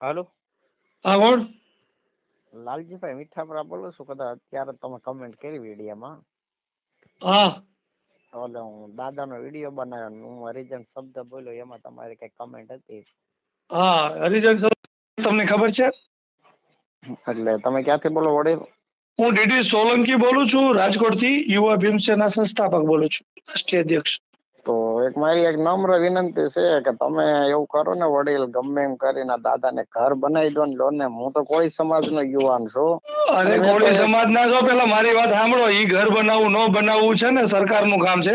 હાલો. હા કોણ લાલજીભાઈ મીઠાપરા બોલો છો કદાચ અત્યારે તમે કમેન્ટ કરી વિડીયોમાં. હા. ઓલે હું દાદાનો વીડિયો બનાવ્યો હું હરિજન શબ્દ બોલ્યો એમાં તમારી કઈ કમેન્ટ હતી? હા હરિજન શબ્દ તમને ખબર છે? એટલે તમે ક્યાંથી બોલો વડીલ? હું ડીડી સોલંકી બોલું છું રાજકોટથી યુવા ભીમસેના સંસ્થાપક બોલું છું રાષ્ટ્રીય અધ્યક્ષ. તો એક મારી એક નમ્ર વિનંતી છે કે તમે એવું કરો ને વડીલ ગમે એમ કરીને દાદા દાદાને ઘર બનાવી દો ને લો ને હું તો કોઈ સમાજનો યુવાન છું. અરે કોળી સમાજ ના છો? પેલા મારી વાત સાંભળો. ઈ ઘર બનાવવું ન બનાવવું છે ને સરકારનું કામ છે.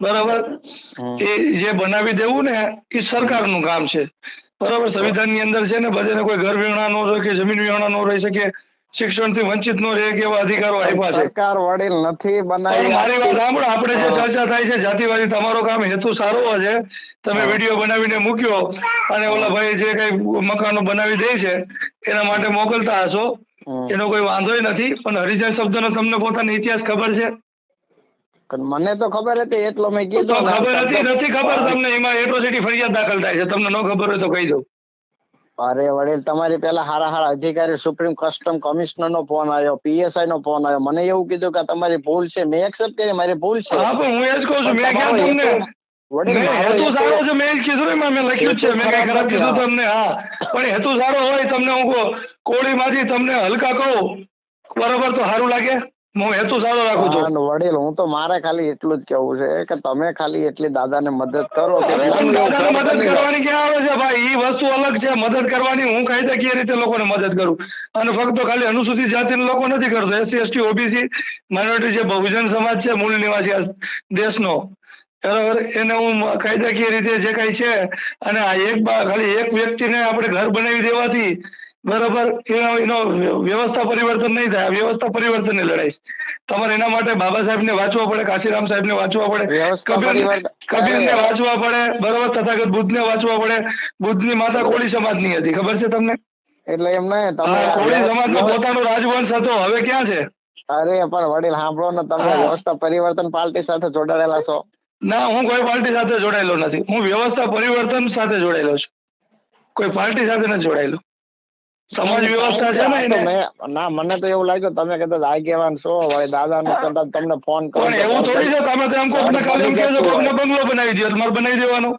બરાબર? એ જે બનાવી દેવું ને એ સરકારનું કામ છે. બરાબર? સંવિધાનની અંદર છે ને બધાને કોઈ ઘર વિહોણા નો હોય કે જમીન વિહોણા નો રહી શકે. શિક્ષણથી વંચિત નો રહે એવા અધિકારો આપ્યા છે. સરકાર વડીલ નથી બનાવી મારી વાત સાંભળો આપણે જે ચર્ચા થાય છે જાતિવાદી તમારો કામ હેતુ સારો છે. તમે વીડિયો બનાવીને મૂક્યો અને ઓલા ભાઈ જે કઈ મકાનો બનાવી દે છે એના માટે મોકલતા હશો. એનો કોઈ વાંધો નથી પણ હરિજન શબ્દનો તમને પોતાનો ઇતિહાસ ખબર છે? મને તો ખબર હતી એટલો મેં કીધું ખબર હતી નથી ખબર તમને એમાં એટ્રોસિટી ફરિયાદ દાખલ થાય છે. તમને ન ખબર હોય તો કહી દઉં. અરે વડીલ તમારી પેલા હારા હારા અધિકારી સુપ્રીમ કસ્ટમ કમિશનર નો ફોન આવ્યો પીએસઆઈ નો ફોન આવ્યો. મને એવું કીધું કે તમારી ભૂલ છે. મેં એક્સેપ્ટ કરી મારી ભૂલ છે. હા પણ હું એ જ કહું છું મેં ક્યાં તમને? વડીલ હેતુ સારો છે મેં કીધું ને મેં લખ્યું છે મેં કઈ ખરાબ કીધું તમને હા. પણ હેતુ સારો હોય તમને હું કહું કોળીમાંથી તમને હલકા કહું બરોબર તો સારું લાગે? હું હેતુ સારો રાખું છું. વડીલ હું તો મારે ખાલી એટલું જ કેવું છે કે તમે ખાલી એટલી દાદાને મદદ કરો દાદાને મદદ કરવાની ક્યાં આવે છે ભાઈ? એ વસ્તુ અલગ છે મદદ કરવાની. હું કાયદાકીય રીતે લોકોને મદદ કરું? અને ફક્ત ખાલી અનુસૂચિત જાતિના લોકો નથી કરતો. એસસી એસટી ઓબીસી માઇનોરિટી છે બહુજન સમાજ છે મૂળ નિવાસી દેશનો. બરાબર? એને હું કાયદાકીય રીતે જે કઈ છે અને આ એક ખાલી એક વ્યક્તિને આપણે ઘર બનાવી દેવાથી બરાબર એનો વ્યવસ્થા પરિવર્તન નહીં થાય વ્યવસ્થા પરિવર્તનની લડાઈ છે. તમારે એના માટે બાબા સાહેબને વાંચવા પડે કાશીરામ સાહેબને વાંચવા પડે કબીર ને વાંચવા પડે બરોબર તથાગત બુદ્ધને વાંચવા પડે. બુદ્ધની માતા કોળી સમાજની હતી ખબર છે તમને? એટલે એમ નહીં તમે કોળી સમાજ નો પોતાનો રાજવંશ હતો હવે ક્યાં છે? અરે પણ વડીલ સાંભળો ને તમે વ્યવસ્થા પરિવર્તન પાર્ટી સાથે જોડાયેલા છો. ના હું કોઈ પાર્ટી સાથે જોડાયેલો નથી. હું વ્યવસ્થા પરિવર્તન સાથે જોડાયેલો છું. કોઈ પાર્ટી સાથે નથી જોડાયેલો. સમાજ વ્યવસ્થા છે ને એને? ના મને તો એવું લાગ્યું તમે કદાચ આગેવાન છો હવે દાદા નું કદાચ તમને ફોન કરો એવું થોડી છે તમે તો એમ કોકને કાલે એમ કહેજો છો કોકને બંગલો બનાવી દો તમારે બનાવી દેવાનો.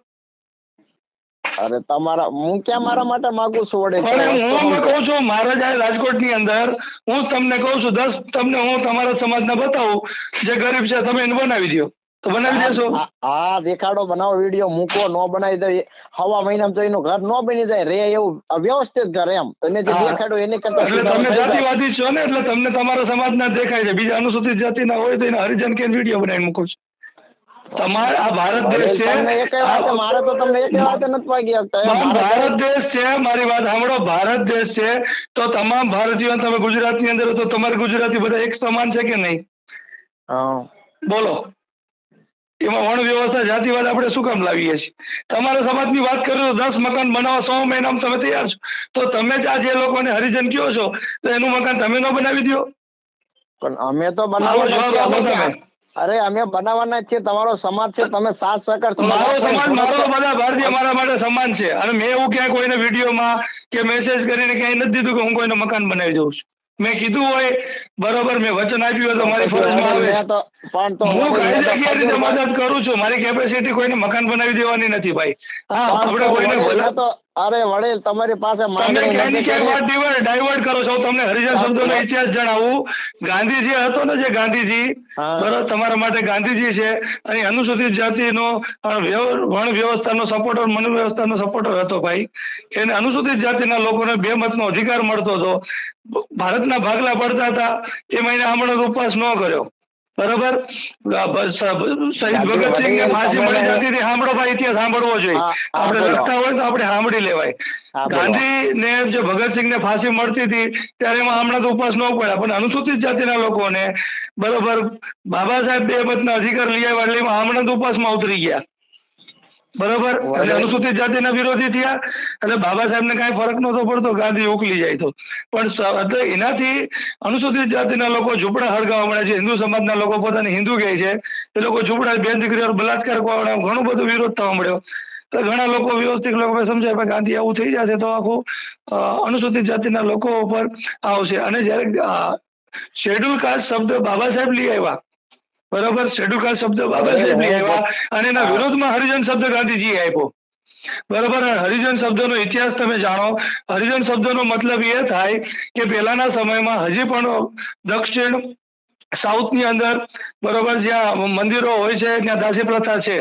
અરે તમારા હું ક્યાં મારા માટે માંગુ છું વડે હું. કહું છું મારા જાય રાજકોટની અંદર હું તમને કહું છું દસ તમને હું તમારા સમાજ ને બતાવું જે ગરીબ છે તમે એને બનાવી દો બનાવી દેશો. હા, દેખાડો બનાવો વીડિયો મૂકો નો બનાવી દે હવા મહિનામાં તો એનું ઘર નો બની જાય રે એવું વ્યવસ્થિત ઘર એમ. તમે જે દેખાડો એને કરતા એટલે તમે જાતિવાદી છો ને એટલે તમને તમારા સમાજ ના દેખાય છે. બીજા અનુસૂચિત જાતિના હોય તો એને હરિજન કે વીડિયો બનાવીને મૂકો છો. તમારે આ ભારત દેશ છે. મારે તો તમને એક વાત નથી વાગી શકતા. ભારત દેશ છે મારી વાત સાંભળો. ભારત દેશ છે તો તમામ ભારતીયો તમે ગુજરાતની અંદર તો તમારે ગુજરાતી બધા એક સમાન છે કે નહીં. બોલો. એમાં વણ વ્યવસ્થા જાતિવાદ આપણે શું કામ લાવીએ છીએ? તમારા સમાજની વાત કરું તો દસ મકાન બનાવવા સો મહિનામાં તમે તૈયાર છો. તો તમે જ આ જે લોકોને હરિજન કયો છો તો એનું મકાન તમે ન બનાવી દો. પણ અમે તો. ક્યાં- અરે અમે બનાવવાના છીએ તમારો સમાજ છે તમે સાથ સહકાર મારો સમાજ મારો બધા ભારતીય મારા માટે સમાન છે. અને મેં એવું ક્યાંય કોઈને વિડીયોમાં કે મેસેજ કરીને ક્યાંય નથી દીધું કે હું કોઈને મકાન બનાવી દઉં છું. મેં કીધું હોય બરોબર મેં વચન આપ્યું હોય તો મારી ફરજમાં આવે હું કાયદાકીય રીતે મદદ કરું છું? મારી કેપેસિટી કોઈને મકાન બનાવી દેવાની નથી ભાઈ. હા આપણે કોઈને ભલા અરે વડીલ તમારી પાસે તમે ડાયવર્ટ કરો છો? તમને હરિજન શબ્દોનો ઇતિહાસ જણાવું. ગાંધીજી હતો ને જે ગાંધીજી બરાબર તમારા માટે ગાંધીજી છે. અને અનુસૂચિત જાતિનો વર્ણ વ્યવસ્થાનો સપોર્ટર મનુ વ્યવસ્થાનો સપોર્ટર હતો ભાઈ. એને અનુસૂચિત જાતિના લોકોને બે મતનો અધિકાર મળતો હતો. ભારતના ભાગલા પડતા હતા. એ મહિને હમણાં ઉપવાસ ન કર્યો. બરોબર? શહીદ ભગતસિંહ ને માસી મળી જતી હતી. સાંભળો ભાઈ ઇતિહાસ સાંભળવો જોઈએ. આપણે લખતા હોય તો આપણે સાંભળી લેવાય. ગાંધી ને જે ભગતસિંહ ને ફાંસી મળતી હતી ત્યારે એમાં હમણાં તો ઉપવાસ ન પડ્યા પણ અનુસૂચિત જાતિના લોકોને બરોબર બાબા સાહેબ બે મતના અધિકાર લઈ આવ્યા એટલે એમાં હમણાં તો ઉપવાસમાં ઉતરી ગયા. બરોબર? એટલે. અનુસૂચિત જાતિના વિરોધી થયા એટલે બાબા સાહેબને કાંઈ ફરક નતો પડતો ગાંધી ઉકલી જાય તો. પણ એટલે એનાથી અનુસૂચિત જાતિના લોકો ઝૂંપડા હળગાવવા મળ્યા છે હિન્દુ સમાજના લોકો પોતાને હિન્દુ કહે છે. એ લોકો ઝૂંપડા બે દીકરીઓ બલાત્કાર કરવા ઘણો બધો વિરોધ થવા મળ્યો એટલે ઘણા લોકો વ્યવસ્થિત લોકો સમજાય ભાઈ ગાંધી આવું થઈ જશે તો આખું અનુસૂચિત જાતિના લોકો ઉપર આવશે. અને જ્યારે શેડ્યુલ કાસ્ટ શબ્દ બાબા સાહેબ લઈ આવ્યા બરાબર? શેડ્યુલ શબ્દ બાબા સાહેબ આવ્યા અને એના વિરોધમાં હરિજન શબ્દ ગાંધીજી આપ્યો. બરાબર? હરિજન શબ્દનો ઇતિહાસ તમે જાણો. હરિજન શબ્દનો મતલબ એ થાય કે પહેલાના સમયમાં હજી પણ દક્ષિણ સાઉથની અંદર બરોબર જ્યાં મંદિરો હોય છે ત્યાં દાસી પ્રથા છે.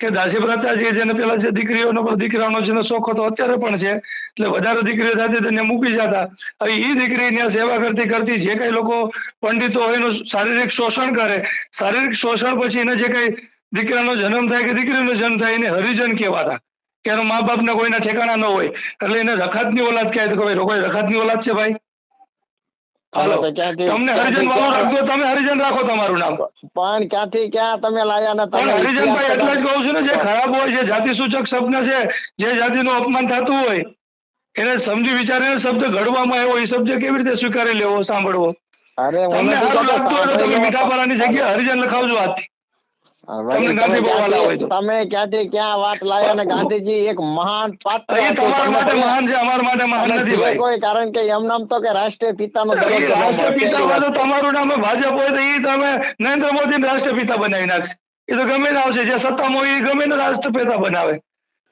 કે દાસી પ્રથા છે જેને પેલા જે દીકરીઓનો પર દીકરાનો જેનો શોખ હતો, અત્યારે પણ છે. એટલે વધારે દીકરીઓ થતી તેને મૂકી જતા. હવે એ દીકરી ત્યાં સેવા કરતી કરતી જે કઈ લોકો પંડિતો હોય એનું શારીરિક શોષણ કરે. શારીરિક શોષણ પછી એને જે કઈ દીકરાનો જન્મ થાય કે દીકરીનો જન્મ થાય એને હરિજન કહેવાતા. કે એના મા બાપના કોઈના ઠેકાણા ન હોય. એટલે એને રખાતની ઓલાદ કહે તો ભાઈ કોઈ રખાતની ઓલાદ છે ભાઈ? તમને હરિજન વાળો રાખજો તમે હરિજન રાખો તમારું નામ. પણ ક્યાંથી ક્યાં તમે લાયા ને તમે હરિજનભાઈ એટલે જ કહું છું ને જે ખરાબ હોય છે જાતિ સૂચક શબ્દ છે જે જાતિનું અપમાન થતું હોય એને સમજી વિચારીને શબ્દ ઘડવામાં આવ્યો એ શબ્દ કેવી રીતે સ્વીકારી લેવો સાંભળવો? અરે તમને સારું લાગતું હોય તો તમે. મીઠાપારાની જગ્યાએ હરિજન લખાવજો તમને તમે ક્યાંથી- ક્યાં વાત લાયા અને ગાંધીજી એક મહાન પાત્ર એ હતું. તમારા તમે માટે ભલે- મહાન છે અમારા માટે મહાન નથી ભાઈ. કોઈ કારણ કે એમ નામ તો કે રાષ્ટ્રીય પિતા નો રાષ્ટ્રપિતા તો તમારું નામ ભાજપ હોય તો એ તમે નરેન્દ્ર મોદી રાષ્ટ્રપિતા બનાવી નાખશે. એ તો ગમે ને આવશે જે સત્તામાં હોય એ ગમે ને રાષ્ટ્રપિતા બનાવે.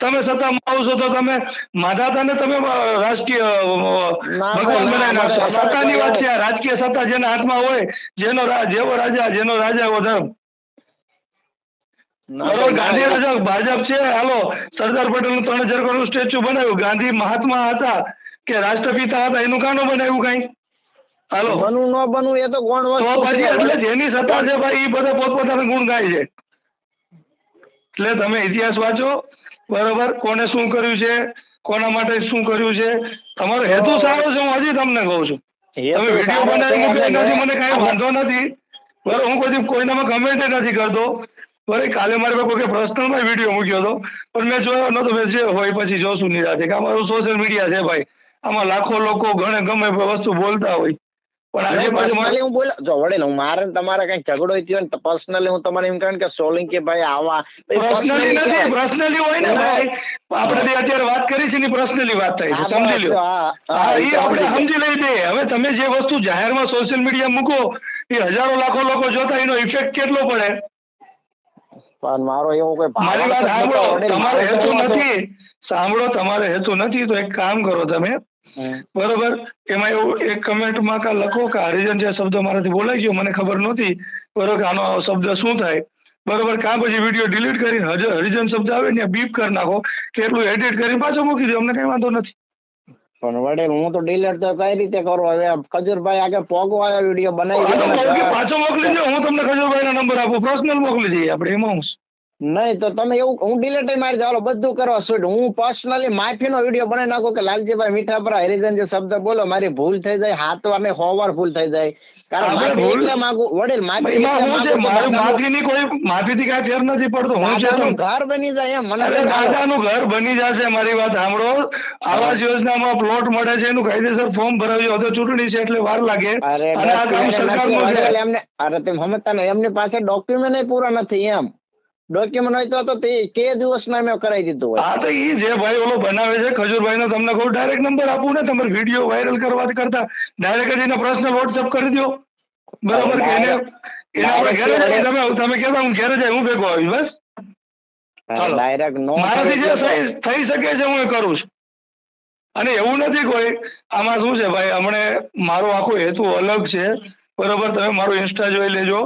તમે સત્તામાં આવશો તો તમે માધાતા ને તમે રાષ્ટ્રીય ભગવાન બનાવી નાખશો. સત્તા સત્તાની વાત છે રાજકીય સત્તા જેના હાથમાં હોય જેનો જેવો રાજા જેનો રાજા એવો ધર્મ. ના, બરોબર ગાંધી ભાજપ છે. હાલો સરદાર પટેલનું ત્રણ હજાર કરોડ સ્ટેચ્યુ બનાવ્યું. ગાંધી મહાત્મા હતા કે રાષ્ટ્રપિતા હતા એનું કાનો બનાવ્યું કઈ? હાલો. બનવું ન બનવું એ તો કોણ વસ્તુ પછી એટલે જેની સત્તા છે ભાઈ એ બધા પોતપોતાના ગુણ ગાય છે. એટલે તમે ઇતિહાસ વાંચો. બરોબર? કોને શું કર્યું છે? કોના માટે શું કર્યું છે? તમારો હેતુ સારો છે હું હજી તમને કહું છું. તમે વીડિયો બનાવી એનાથી મને કઈ વાંધો નથી. બરોબર? હું કોઈ કોઈનામાં કમેન્ટ નથી કરતો. બરાબર કાલે મારે પાસે કોઈ પર્સનલમાં વીડિયો મૂક્યો હતો. પણ મેં જોયો નતો મેં જે હોય પછી જોશું નિરાતે. કે અમારું સોશિયલ મીડિયા છે ભાઈ. આમાં લાખો લોકો ઘણે ગમે વસ્તુ બોલતા હોય. પણ આજે personally હું બોલ્યો જો વડીલ હું મારે તમારે કઈ ઝઘડો થયો ને પર્સનલી હું તમારે એમ કહું કે સોલંકી ભાઈ આવા પર્સનલી નથી પર્સનલી હોય ને ભાઈ. આપણે બે અત્યારે વાત કરી છે ને પર્સનલી વાત થાય છે સમજી લ્યો. હા એ આપણે સમજી લઈ દે હવે તમે જે વસ્તુ જાહેરમાં સોશિયલ મીડિયા મૂકો એ હજારો લાખો લોકો જોતા એનો ઇફેક્ટ કેટલો પડે? પણ મારો એવો કોઈ મારી વાત સાંભળો તમારો હેતુ નથી. સાંભળો તમારો હેતુ નથી. તો એક કામ કરો તમે. બરોબર? એમાં એવું એક કમેન્ટમાં કા લખો કે હરિજન જે શબ્દ મારાથી બોલાઈ ગયો મને ખબર નહોતી. બરોબર કે આનો શબ્દ શું થાય? બરોબર? કાં પછી વીડિયો ડિલીટ કરીને હરિજન શબ્દ આવે ને બીપ કરી નાખો. કે એટલું એડિટ કરીને પાછો મૂકી દો. અમને કઈ વાંધો નથી. પણ વડીલ હું તો ડીલર તો કઈ રીતે કરું હવે ખજુરભાઈ આગળ પોગો આવ્યો વીડિયો બનાવી. પાછો મોકલી દો હું તમને ખજુરભાઈ ના નંબર આપું પર્સનલ મોકલી દઈએ આપણે એમાં હું? નહીં તો તમે એવું હું ડિલેટ મારી દઉં. બધું કરો છૂટ હું પર્સનલી માફીનો વીડિયો બનાવી નાખું કે લાલજીભાઈ મીઠાપરા હરિજન જે શબ્દ બોલો મારી ભૂલ થઈ જાય હાથ વાર ને સો વાર ભૂલ થઈ જાય. કારણ માફી એટલે માંગુ. વડીલ માફી માફીની કોઈ માફીથી કાંઈ ફેર નથી પડતો. હું છે ઘર બની જાય એમ. મને દાદાનું ઘર બની જશે મારી વાત સાંભળો. આવાસ યોજનામાં પ્લોટ મળે છે એનું કાયદેસર ફોર્મ ભરાવ્યું હવે ચૂંટણી છે એટલે વાર લાગે. અરે એમને અરે તેમ સમજતા નહીં એમની પાસે ડોક્યુમેન્ટ પૂરા નથી એમ. ડોક્યુમેન્ટ હોય તો તો તે કે દિવસના મેં કરાવી દીધું હોય. હા તો એ જે ભાઈ ઓલો બનાવે છે ખજૂરભાઈ નો તમને કહું ડાયરેક્ટ નંબર આપું ને તમારે વીડિયો વાયરલ કરવા કરતા ડાયરેક્ટ જ એને પ્રશ્ન વોટ્સઅપ કરી દો બરાબર કે એને એને આપણે ઘરે જઈએ તમે તમે કહેતા હું ઘરે જાય હું ભેગો આવીશ બસ. ડાયરેક્ટ નો મારાથી જે થઈ શકે છે હું એ કરું છું. અને એવું નથી કોઈ આમાં શું છે ભાઈ હમણે મારો આખો હેતુ અલગ છે. બરોબર તમે મારું ઇન્સ્ટા જોઈ લેજો.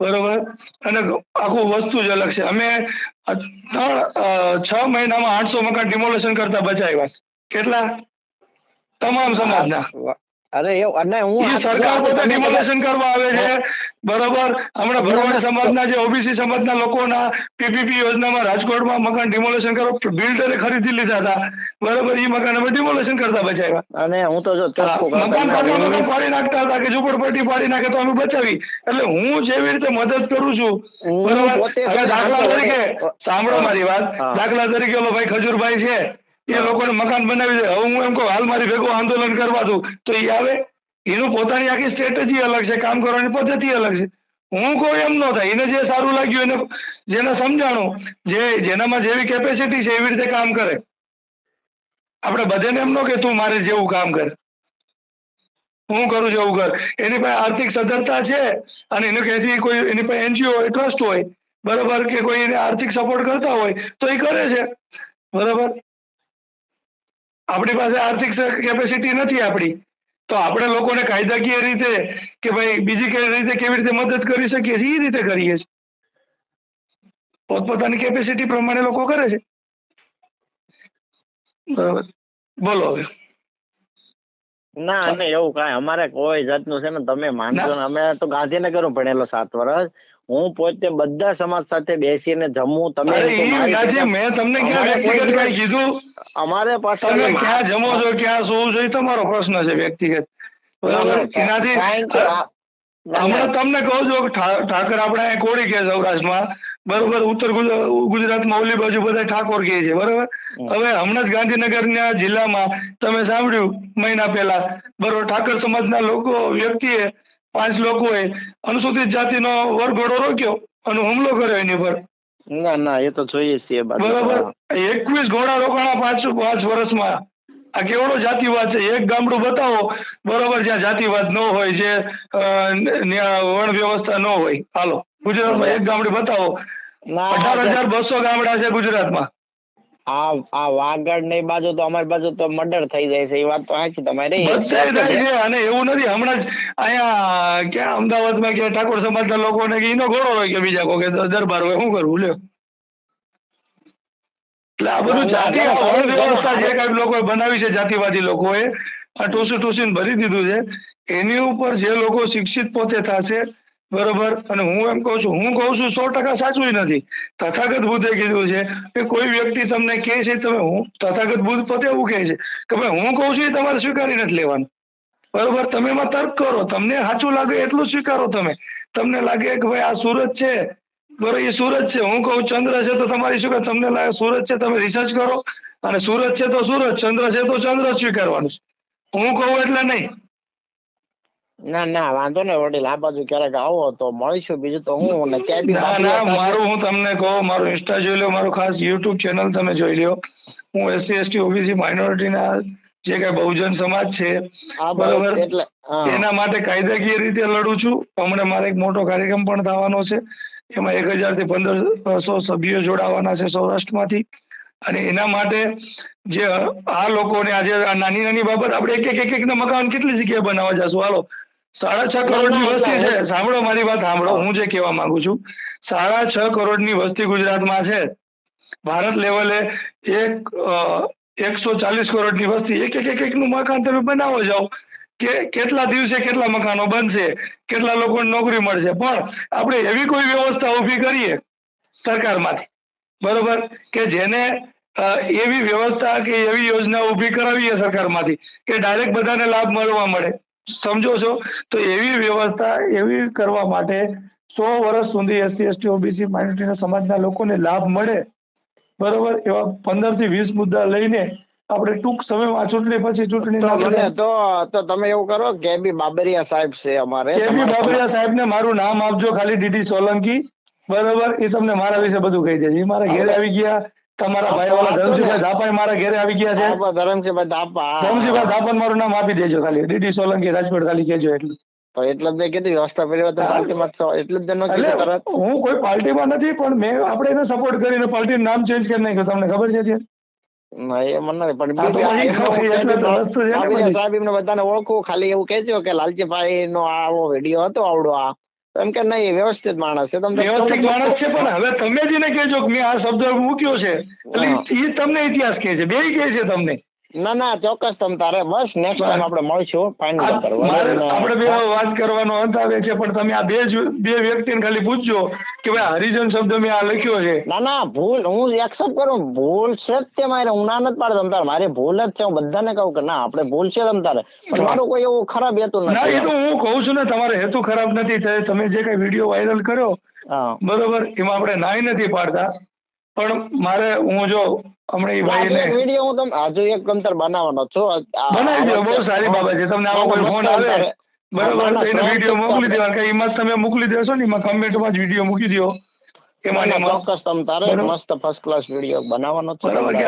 બરોબર? અને આખું વસ્તુ જ અલગ છે. અમે ત્રણ છ મહિનામાં આઠસો મકાન ડિમોલેશન કરતા બચાવ્યા કેટલા? તમામ સમાજના. અરે અને હું સરકાર પોતે ડિમોલેશન કરવા આવે છે. બરોબર? હમણાં ભરવાડ સમાજના જે ઓબીસી સમાજના લોકોના પીપીપી યોજનામાં રાજકોટમાં મકાન ડિમોલેશન કરો બિલ્ડરે ખરીદી લીધા હતા. બરોબર? એ મકાન હવે ડિમોલેશન કરતા બચાવ્યા. અને હું તો મકાન મકાન પાડી નાખતા હતા કે ઝુંપડપટ્ટી પાડી નાખે તો અમે બચાવી. એટલે હું જેવી રીતે મદદ કરું છું બરોબર? દાખલા તરીકે સાંભળો મારી વાત. દાખલા તરીકે ઓલો ભાઈ ખજુરભાઈ છે. એ લોકોને મકાન બનાવી દે. હવે હું એમ કહું, હાલ મારી ભેગું આંદોલન કરવા દઉં, તો એ આવે. એનું પોતાની આખી સ્ટ્રેટેજી અલગ છે, કામ કરવાની પદ્ધતિ અલગ છે. હું કહું એમ ન થાય. એને જે સારું લાગ્યું, એને જેને સમજાણો, જે જેનામાં જેવી કેપેસિટી છે, એવી રીતે કામ કરે. આપણે બધાને એમ ન કે તું મારે જેવું કામ કર. હું કરું છું એવું કર. એની પાસે આર્થિક સદ્ધરતા છે અને એને ક્યાંથી કોઈ, એની પાસે એનજીઓ હોય ટ્રસ્ટ હોય, બરાબર, કે કોઈ એને આર્થિક સપોર્ટ કરતા હોય, તો એ કરે છે. બરાબર? આપણી પાસે આર્થિક કેપેસિટી નથી આપણી. તો આપણે લોકોને કાયદાકીય રીતે કે ભાઈ બીજી કઈ રીતે કેવી રીતે મદદ કરી શકીએ છીએ એ રીતે કરીએ છીએ. પોતપોતાની કેપેસિટી પ્રમાણે લોકો કરે છે. બરાબર. બોલો હવે. ના નહીં એવું કાંઈ. અમારે કોઈ જાતનું છે ને તમે માનજો ને અમે તો ગાંધીનગર હું ભણેલો સાત વર્ષ. હું પોતે બધા સમાજ સાથે બેસીને જમું તમે મેં તમને ક્યાં વ્યક્તિગત કઈ કીધું? અમારે પાસે તમે ક્યાં જમો છો ક્યાં સુવું છો એ તમારો પ્રશ્ન છે વ્યક્તિગત. બરાબર? એનાથી હમણાં તમને કહું છું ઠાકર આપણે કોળી કે સૌરાષ્ટ્રમાં બરોબર ઉત્તર ગુજરાતમાં ઓલી બાજુ બધા ઠાકોર કહે છે બરોબર? હવે હમણાં જ ગાંધીનગરના જિલ્લામાં તમે સાંભળ્યું મહિના પહેલા બરોબર ઠાકર સમાજના લોકો વ્યક્તિએ પાંચ લોકોએ અનુસૂચિત જાતિનો વરઘોડો રોક્યો અને હુમલો કર્યો એની પર. ના ના એ તો જોઈએ છીએ. બરોબર? એકવીસ ઘોડા રોકાણા પાંચ પાંચ વર્ષમાં. આ કેવડો જાતિવાદ છે? એક ગામડું બતાવો બરોબર જ્યાં જાતિવાદ ન હોય જે વણ વ્યવસ્થા ન હોય. હાલો ગુજરાતમાં એક ગામડું બતાવો. અઢાર હજાર બસો ગામડા છે ગુજરાતમાં. આ આ વાગડ ને બાજુ તો અમારી બાજુ તો મર્ડર થઈ જાય છે એ વાત તો સાચી તમારી. અને એવું નથી હમણાં જ અહીંયા ક્યાં અમદાવાદમાં કે ઠાકોર સમાજના લોકોને કે એનો ઘોડો હોય કે બીજા કોઈ કે દરબાર હોય શું કરવું લ્યો. એટલે આ બધું જાતિ વ્યવસ્થા જે કઈ લોકોએ બનાવી છે જાતિવાદી લોકોએ આ ટોસી ટોસીને ભરી દીધું છે. એની ઉપર જે લોકો શિક્ષિત પોતે થશે બરોબર? અને હું એમ કહું છું હું કહું છું સો ટકા સાચું નથી. તથાગત બુદ્ધે કીધું છે કે કોઈ વ્યક્તિ તમને કહે છે તમે હું તથાગત બુદ્ધ પોતે એવું કહે છે કે ભાઈ હું કહું છું એ તમારે સ્વીકારી નથી લેવાનું. બરોબર? તમે એમાં તર્ક કરો. તમને સાચું લાગે એટલું સ્વીકારો તમે. તમને લાગે કે ભાઈ આ સુરત છે બરોબર એ સુરત છે. હું કહું ચંદ્ર છે તો તમારી શું કે તમને લાગે સુરત છે? તમે રિસર્ચ કરો. અને સુરત છે તો સુરત ચંદ્ર છે તો ચંદ્ર સ્વીકારવાનું છે. હું કહું એટલે નહીં. ના ના વાંધો ને વડીલ. આ બાજુ ક્યારેક આવો તો મળીશું. બીજું તો હું ને ક્યાંય બી ના ના મારું હું તમને કહું મારું ઇન્સ્ટા જોઈ લો મારું ખાસ યુટ્યુબ ચેનલ તમે જોઈ લ્યો. હું એસસી એસટી ઓબીસી માઇનોરિટીના જે કઈ બહુજન સમાજ છે આ બરોબર. એટલે એના માટે કાયદાકીય રીતે લડું છું. હમણાં મારે એક મોટો કાર્યક્રમ પણ થવાનો છે. એમાં એક હજારથી પંદરસો સભ્યો જોડાવાના છે સૌરાષ્ટ્રમાંથી. અને એના માટે જે આ લોકોને આજે નાની નાની બાબત આપણે એક એક એક એક મકાન કેટલી જગ્યાએ બનાવવા જશું? હાલો. સાડા છ કરોડની વસ્તી છે. સાંભળો મારી વાત સાંભળો. હું જે કહેવા માંગુ છું સાડા છ કરોડની વસ્તી ગુજરાતમાં છે. ભારત લેવલે એક એકસો ચાલીસ કરોડની વસ્તી. એક એક એક એક નું મકાન તમે બનાવો જાઓ. કે કેટલા દિવસે કેટલા મકાનો બનશે, કેટલા લોકોને નોકરી મળશે? પણ આપણે એવી કોઈ વ્યવસ્થા ઊભી કરીએ સરકારમાંથી, બરોબર? કે જેને એવી વ્યવસ્થા કે એવી યોજના ઊભી કરાવીએ સરકારમાંથી કે ડાયરેક્ટ બધાને લાભ મળવા મળે. સમજો છો? તો એવી વ્યવસ્થા, એવી કરવા માટે સો વર્ષ સુધી એસસી, એસટી, ઓબીસી, માઇનોરિટીના સમાજના લોકોને લાભ મળે. બરોબર? એવા પંદરથી વીસ મુદ્દા લઈને આપણે ટૂંક સમયમાં ચૂંટણી પછી ચૂંટણી તો તો તમે એવું કરો કેબી બાબરિયા સાહેબ છે અમારે કેબી બાબરિયા સાહેબ. ને મારું નામ આપજો ખાલી ડીડી સોલંકી. બરોબર? એ તમને મારા વિશે બધું કહી દેશે એ મારા ઘેરે આવી ગયા. તમારા ભાઈ વાળા ધનસિંહભાઈ ધાપા મારા ઘેરે આવી ગયા છે. ધરમસિંહભાઈ દાપા ધનસિંહભાઈ ધાપાને મારું નામ આપી દેજો ખાલી. ડીડી સોલંકી રાજકોટ ખાલી કહેજો એટલું. તો એટલે જ મેં કીધું વ્યવસ્થા પરિવર્તન પાર્ટીમાં માં છો. એટલે જ હું કોઈ પાર્ટીમાં નથી પણ મેં આપણે એને સપોર્ટ કરીને પાર્ટીનું નામ ચેન્જ કરી નાખ્યું. તમને ખબર છે અત્યારે? ખાલી એવું કેજો કે લાલજીભાઈ નો આવો વીડિયો હતો આવડો આ. એમ કે નહીં વ્યવસ્થિત માણસ છે. તમને વ્યવસ્થિત માણસ છે પણ હવે તમે જ એને કહેજો કે મેં આ શબ્દ મૂક્યો છે એટલે એ તમને ઇતિહાસ કહે છે બે કહે છે તમને. ના ના ચોક્કસ તમ તારે. બસ નેક્સ્ટ ટાઈમ આપણે મળીશું. ફાઇનલ કરવા આપણે બે વાત કરવાનો અંત આવે છે પણ તમે આ બે બે વ્યક્તિને ખાલી પૂછજો કે ભાઈ હરિજન શબ્દ મેં આ લખ્યો છે. ના ના ભૂલ હું એક્સેપ્ટ કરું. ભૂલ છે જ તે મારે. હું ના નથી પાડતો તારે. મારી ભૂલ જ છે. હું બધાને કહું કે ના આપણે ભૂલ છે તમ તારે. પણ મારો કોઈ એવું ખરાબ હેતુ ના એ તો હું કહું છું ને તમારો હેતુ ખરાબ નથી તમે જે કઈ વીડિયો વાયરલ કર્યો બરોબર એમાં આપણે નાઈ નથી પાડતા. પણ મારે હું જો વીડિયો હું તમને હજુ એક તમતાર બનાવવાનો છું. આ- બનાવી દો બહુ સારી બાબત છે. તમને આવો કોઈ ફોન આવે બરાબર ના, ના, તો એને વીડિયો મોકલી આપણે- કે એમાં તમે મોકલી દેશો ને એમાં કમેન્ટમાં જ વીડિયો મૂકી દો એમાં ને ના, એમાં ચોક્કસ તમ તારે મસ્ત ફર્સ્ટ ક્લાસ વીડિયો બનાવવાનો છે બરાબર કે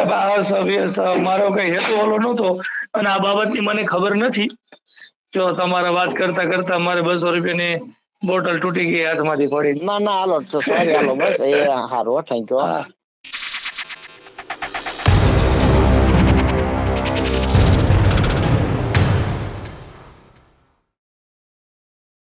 મારો કઈ હેતુ ઓલો નહોતો અને આ બાબતની મને ખબર નથી. જો તમારા વાત કરતા કરતા મારે બસો રૂપિયાની બોટલ તૂટી ગઈ હાથમાંથી પડી. ના ના હાલો સોરી હાલો બસ એ હારો થેન્ક યુ હા.